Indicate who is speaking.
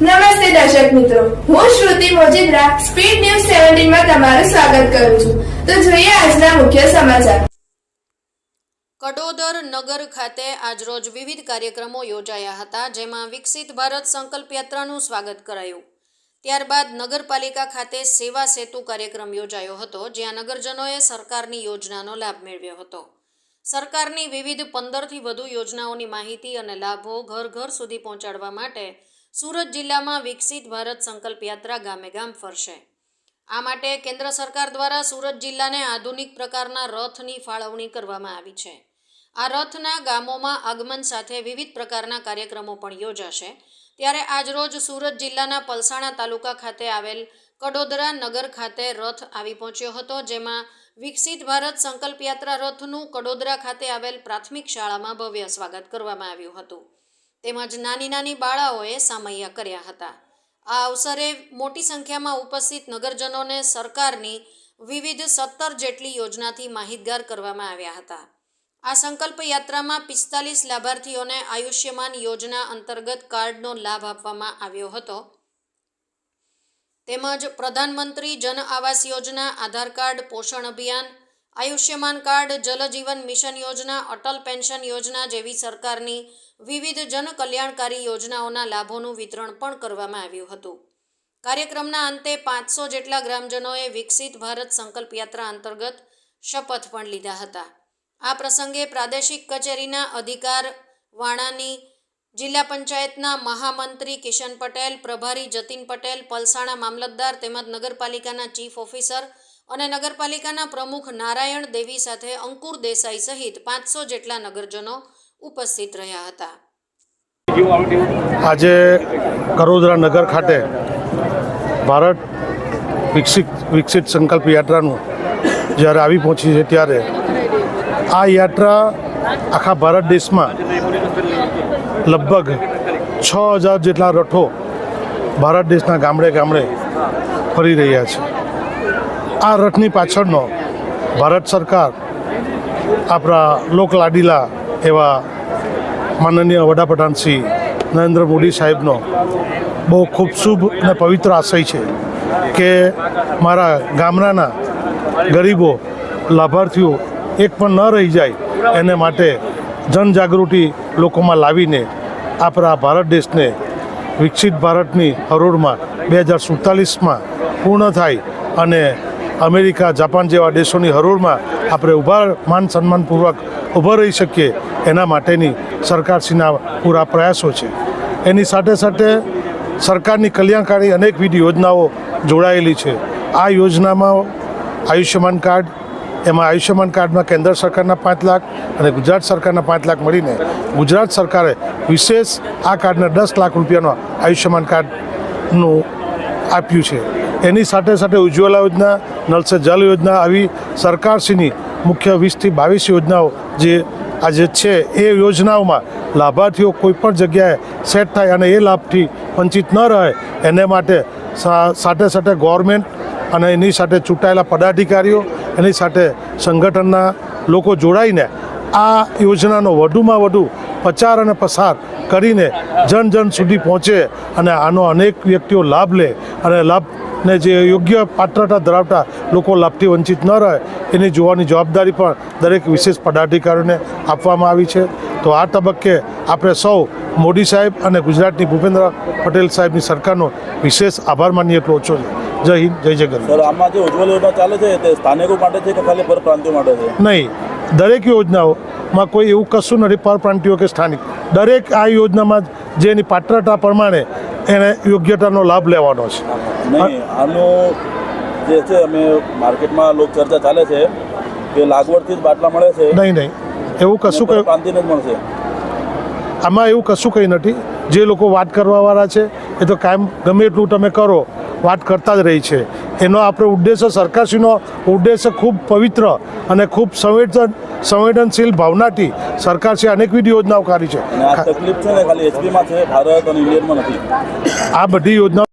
Speaker 1: નમસ્તે દર્શક મિત્રો. હું શ્રુતિ મોજીદ્રા, સ્પીડ ન્યૂઝ સેવન્ટીનમાં તમારું સ્વાગત કરું છું. તો જોઈએ આજના મુખ્ય સમાચાર.
Speaker 2: કડોદર નગર ખાતે આજરોજ વિવિધ કાર્યક્રમો યોજાયા હતા, જેમાં વિકસિત ભારત સંકલ્પ યાત્રાનું સ્વાગત કરાયું. ત્યારબાદ નગરપાલિકા ખાતે સેવા સેતુ કાર્યક્રમ યોજાયો હતો, જ્યાં નગરજનોએ સરકારની યોજનાનો લાભ મેળવ્યો હતો. સરકારની વિવિધ પંદરથી વધુ યોજનાઓની માહિતી અને લાભો ઘર ઘર સુધી પહોંચાડવા માટે સુરત જિલ્લામાં વિકસિત ભારત સંકલ્પ યાત્રા ગામે ગામ ફરશે. આ માટે કેન્દ્ર સરકાર દ્વારા સુરત જિલ્લાને આધુનિક પ્રકારના રથની ફાળવણી કરવામાં આવી છે. આ રથના ગામોમાં આગમન સાથે વિવિધ પ્રકારના કાર્યક્રમો પણ યોજાશે. ત્યારે આજરોજ સુરત જિલ્લાના પલસાણા તાલુકા ખાતે આવેલ કડોદરા નગર ખાતે રથ આવી પહોંચ્યો હતો, જેમાં વિકસિત ભારત સંકલ્પ યાત્રા રથનું કડોદરા ખાતે આવેલ પ્રાથમિક શાળામાં ભવ્ય સ્વાગત કરવામાં આવ્યું હતું. તેમજ નાની નાની બાળાઓએ સામૈયા કર્યા હતા. આ અવસરે મોટી સંખ્યામાં ઉપસ્થિત નગરજનોને સરકારની વિવિધ સત્તર જેટલી યોજનાથી માહિતગાર કરવામાં આવ્યા હતા. આ સંકલ્પ યાત્રામાં પિસ્તાલીસ લાભાર્થીઓને આયુષ્યમાન યોજના અંતર્ગત કાર્ડનો લાભ આપવામાં આવ્યો હતો. તેમજ પ્રધાનમંત્રી જન આવાસ યોજના, આધાર કાર્ડ, પોષણ અભિયાન આયુષ્યમાન કાર્ડ જલજીવન મિશન યોજના, અટલ પેન્શન યોજના જેવી સરકારની વિવિધ જન કલ્યાણકારી યોજનાઓના લાભોનું વિતરણ પણ કરવામાં આવ્યું હતું. કાર્યક્રમના અંતે પાંચસો જેટલા ગ્રામજનોએ વિકસિત ભારત સંકલ્પ યાત્રા અંતર્ગત શપથ પણ લીધા હતા. આ પ્રસંગે પ્રાદેશિક કચેરીના અધિકાર વાણાની જિલ્લા પંચાયતના મહામંત્રી કિશન પટેલ, પ્રભારી જતીન પટેલ, પલસાણા મામલતદાર તેમજ નગરપાલિકાના ચીફ ઓફિસર અને નગરપાલિકાના પ્રમુખ નારાયણ દેવી સાથે અંકુર દેસાઈ સહિત પાંચસો જેટલા નગરજનો ઉપસ્થિત રહ્યા હતા.
Speaker 3: આજે કરોદરા નગર ખાતે ભારત વિકસિત વિકસિત સંકલ્પ યાત્રાનું જ્યારે આવી પહોંચી છે ત્યારે આ યાત્રા આખા ભારત દેશમાં લગભગ છ હજાર જેટલા રથો ભારત દેશના ગામડે ગામડે ફરી રહ્યા છે. આ રથની પાછળનો ભારત સરકાર, આપણા લોકલાડીલા એવા માનનીય વડાપ્રધાન શ્રી નરેન્દ્ર મોદી સાહેબનો બહુ ખૂબ શુભ અને પવિત્ર આશય છે કે મારા ગામડાના ગરીબો, લાભાર્થીઓ એક પણ ન રહી જાય એને માટે જનજાગૃતિ લોકોમાં લાવીને આપણા ભારત દેશને વિકસિત ભારતની હરોળમાં બે હજાર સુડતાલીસમાં પૂર્ણ થાય અને અમેરિકા, જાપાન જેવા દેશોની હરોળમાં આપણે ઊભા માન સન્માનપૂર્વક ઊભા રહી શકીએ, એના માટેની સરકારશ્રીના પૂરા પ્રયાસો છે. એની સાથે સાથે સરકારની કલ્યાણકારી અનેકવિધ યોજનાઓ જોડાયેલી છે. આ યોજનામાં આયુષ્યમાન કાર્ડ, એમાં આયુષ્યમાન કાર્ડમાં કેન્દ્ર સરકારના પાંચ લાખ અને ગુજરાત સરકારના પાંચ લાખ મળીને ગુજરાત સરકારે વિશેષ આ કાર્ડને દસ લાખ રૂપિયાનો આયુષ્યમાન કાર્ડનું આપ્યું છે. એની સાથે સાથે ઉજ્જવલા યોજના નલ સે જલ યોજના આવી સરકારશ્રીની મુખ્ય વીસથી બાવીસ યોજનાઓ જે આજે છે, એ યોજનાઓમાં લાભાર્થીઓ કોઈ પણ જગ્યાએ સેટ થાય અને એ લાભથી વંચિત ન રહે, એને માટે સાથે સાથે ગવર્મેન્ટ અને એની સાથે ચૂંટાયેલા પદાધિકારીઓ, એની સાથે સંગઠનના લોકો જોડાઈને આ યોજનાનો વધુમાં વધુ પ્રચાર અને પ્રસાર કરીને જન જન સુધી પહોંચે અને આનો અનેક વ્યક્તિઓ લાભ લે અને લાભને જે યોગ્ય પાત્રતા ધરાવતા લોકો લાભથી વંચિત ન રહે એની જોવાની જવાબદારી પણ દરેક વિશેષ પદાધિકારીઓને આપવામાં આવી છે. તો આ તબક્કે આપણે સૌ મોદી સાહેબ અને ગુજરાતની ભૂપેન્દ્ર પટેલ સાહેબની સરકારનો વિશેષ આભાર માનીએ એટલો ઓછો છે. જય હિન્દ જય
Speaker 4: સર આમાં જે ઉજ્જવલ યોજના ચાલે છે તે સ્થાનિકો માટે છે કે ખાલી પરપ્રાંતિઓ માટે છે?
Speaker 3: નહીં દરેક યોજનાઓમાં કોઈ એવું કશું નથી પરપ્રાંતિઓ કે સ્થાનિક. દરેક આ યોજનામાં જે એની પાત્રતા પ્રમાણે એને યોગ્યતાનો લાભ લેવાનો છે.
Speaker 4: નહીં આનું જે છે અમે માર્કેટમાં લોક ચર્ચા ચાલે છે કે લાગવડથી જ બાટલા મળે છે.
Speaker 3: નહીં નહીં. એવું કશું કંઈ
Speaker 4: પ્રાંતિને જ મળશે.
Speaker 3: આમાં એવું કશું કંઈ નથી. જે લોકો વાત કરવાવાળા છે એ તો કાયમ ગમે એટલું તમે કરો વાત કરતા જ રહી છે. એનો આપણો ઉદ્દેશ્ય સરકારશ્રીનો ઉદ્દેશ્ય ખૂબ પવિત્ર અને ખૂબ સંવેદન સંવેદનશીલ ભાવનાથી સરકારશ્રી અનેકવિધ યોજનાઓ કાઢી છે. આ બધી યોજનાઓ